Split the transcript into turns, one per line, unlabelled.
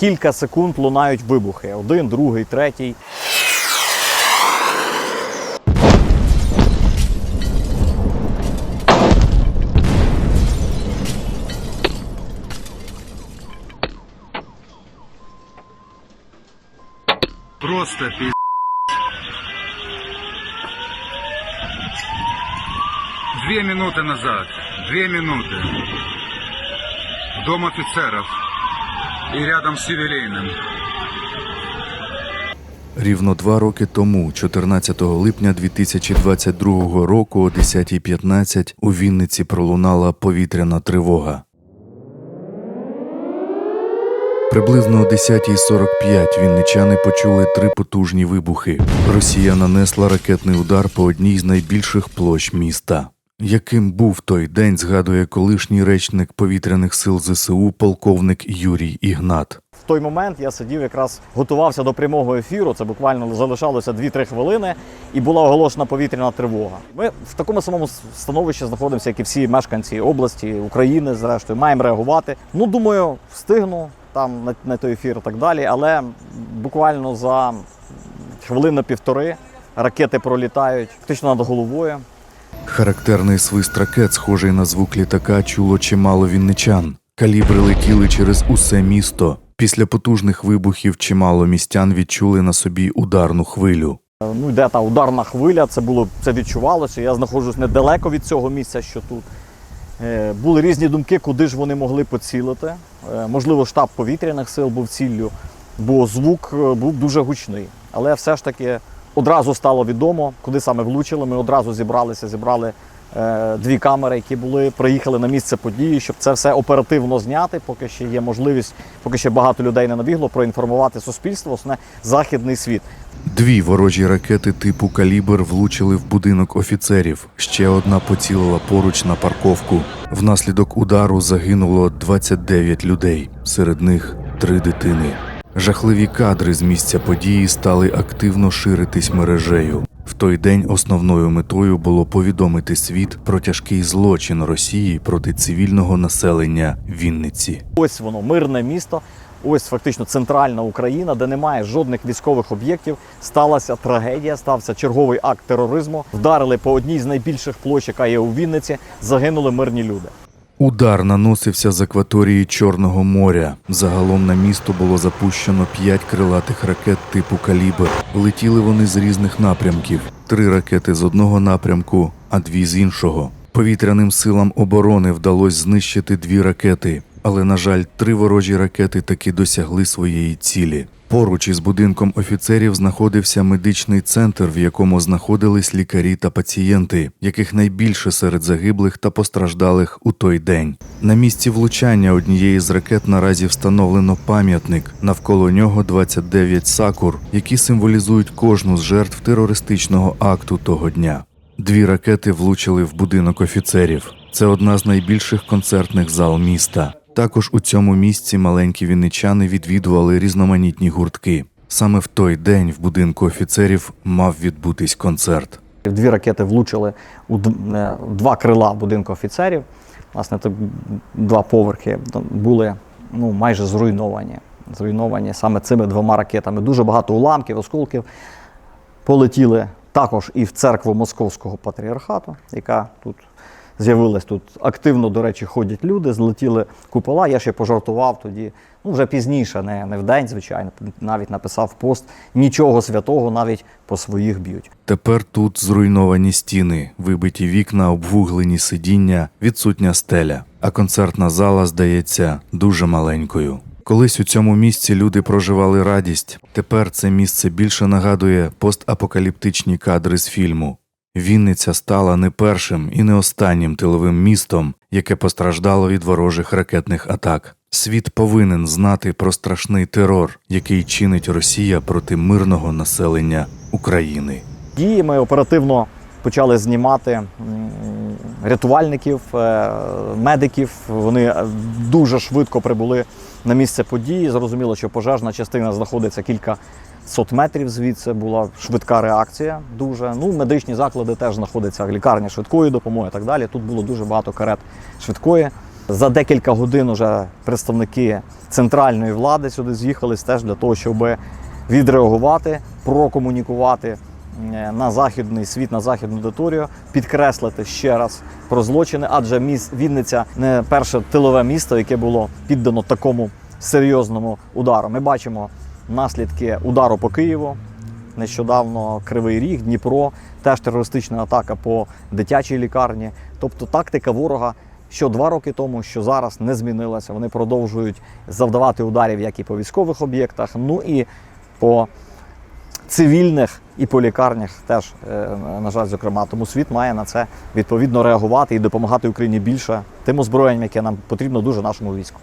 кілька секунд лунають вибухи. Один, другий, третій.
Просто пи***. Две минуты назад, две минуты. Дом офицеров. И рядом с ювелейным.
Рівно два роки тому, 14 липня 2022 року, о 10.15 у Вінниці пролунала повітряна тривога. Приблизно о 10.45 вінничани почули три потужні вибухи. Росія нанесла ракетний удар по одній з найбільших площ міста. Яким був той день, згадує колишній речник повітряних сил ЗСУ полковник Юрій Ігнат.
В той момент я сидів якраз готувався до прямого ефіру. Це буквально залишалося 2-3 хвилини, і була оголошена повітряна тривога. Ми в такому самому становищі знаходимося, як і всі мешканці області, України, зрештою, маємо реагувати. Ну, думаю, встигну там на, на той ефір і так далі. Але буквально за хвилину півтори ракети пролітають фактично над головою.
Характерний свист ракет, схожий на звук літака, чуло чимало вінничан. Калібри летіли через усе місто. Після потужних вибухів чимало містян відчули на собі ударну хвилю.
Ну, йде та ударна хвиля, це було це відчувалося. Я знаходжусь недалеко від цього місця, що тут. Е, Були різні думки, куди ж вони могли поцілити. Е, Можливо, штаб повітряних сил був ціллю, бо звук е, був дуже гучний. Але все ж таки одразу стало відомо, куди саме влучили. Ми одразу зібралися, зібрали е, дві камери, які були, приїхали на місце події, щоб це все оперативно зняти, поки ще є можливість, поки ще багато людей не набігло, проінформувати суспільство, основне західний світ.
Дві ворожі ракети типу калібр влучили в будинок офіцерів. Ще одна поцілила поруч на парковку. Внаслідок удару загинуло 29 людей, серед них три дитини. Жахливі кадри з місця події стали активно ширитись мережею. В той день основною метою було повідомити світ про тяжкий злочин Росії проти цивільного населення Вінниці.
Ось воно, мирне місто. Ось фактично центральна Україна, де немає жодних військових об'єктів. Сталася трагедія, стався черговий акт тероризму. Вдарили по одній з найбільших площ, яка є у Вінниці. Загинули мирні люди.
Удар наносився з акваторії Чорного моря. Загалом на місто було запущено п'ять крилатих ракет типу калібр. Летіли вони з різних напрямків: три ракети з одного напрямку, а дві з іншого. Повітряним силам оборони вдалося знищити дві ракети, але, на жаль, три ворожі ракети таки досягли своєї цілі. Поруч із будинком офіцерів знаходився медичний центр, в якому знаходились лікарі та пацієнти, яких найбільше серед загиблих та постраждалих у той день. На місці влучання однієї з ракет наразі встановлено пам'ятник. Навколо нього 29 сакур, які символізують кожну з жертв терористичного акту того дня. Дві ракети влучили в будинок офіцерів. Це одна з найбільших концертних зал міста. Також у цьому місці маленькі вінничани відвідували різноманітні гуртки. Саме в той день в будинку офіцерів мав відбутись концерт.
Дві ракети влучили у е, два крила будинку офіцерів. Власне, так два поверхи були ну, майже зруйновані. Зруйновані саме цими двома ракетами. Дуже багато уламків, осколків полетіли також і в церкву Московського патріархату, яка тут з'явилась. Тут активно, до речі, ходять люди, злетіли купола. Я ще пожартував тоді, ну вже пізніше, не, не в день, звичайно, навіть написав пост. Нічого святого навіть по своїх б'ють.
Тепер тут зруйновані стіни, вибиті вікна, обвуглені сидіння, відсутня стеля. А концертна зала здається дуже маленькою. Колись у цьому місці люди проживали радість. Тепер це місце більше нагадує постапокаліптичні кадри з фільму. Вінниця стала не першим і не останнім тиловим містом, яке постраждало від ворожих ракетних атак. Світ повинен знати про страшний терор, який чинить Росія проти мирного населення України.
дії. Ми оперативно почали знімати рятувальників, е, медиків. Вони е, дуже швидко прибули на місце події. Зрозуміло, що пожежна частина знаходиться кілька сот метрів звідси. Була швидка реакція. Дуже ну медичні заклади теж знаходяться лікарня швидкої допомоги так далі. Тут було дуже багато карет швидкої. За декілька годин уже представники центральної влади сюди з'їхались теж для того, щоб відреагувати, прокомунікувати е, на західний світ, на західну аудиторію, підкреслити ще раз про злочини, адже міс Вінниця не перше тилове місто, яке було піддано такому серйозному удару. Ми бачимо наслідки удару по Києву. Нещодавно Кривий Ріг, Дніпро, теж терористична атака по дитячій лікарні. Тобто тактика ворога, що два роки тому, що зараз не змінилася. Вони продовжують завдавати ударів як і по військових об'єктах, ну і по цивільних і по лікарнях теж, е, на жаль, зокрема. Тому світ має на це відповідно реагувати і допомагати Україні більше тим озброєнням, яке нам потрібно дуже нашому війську.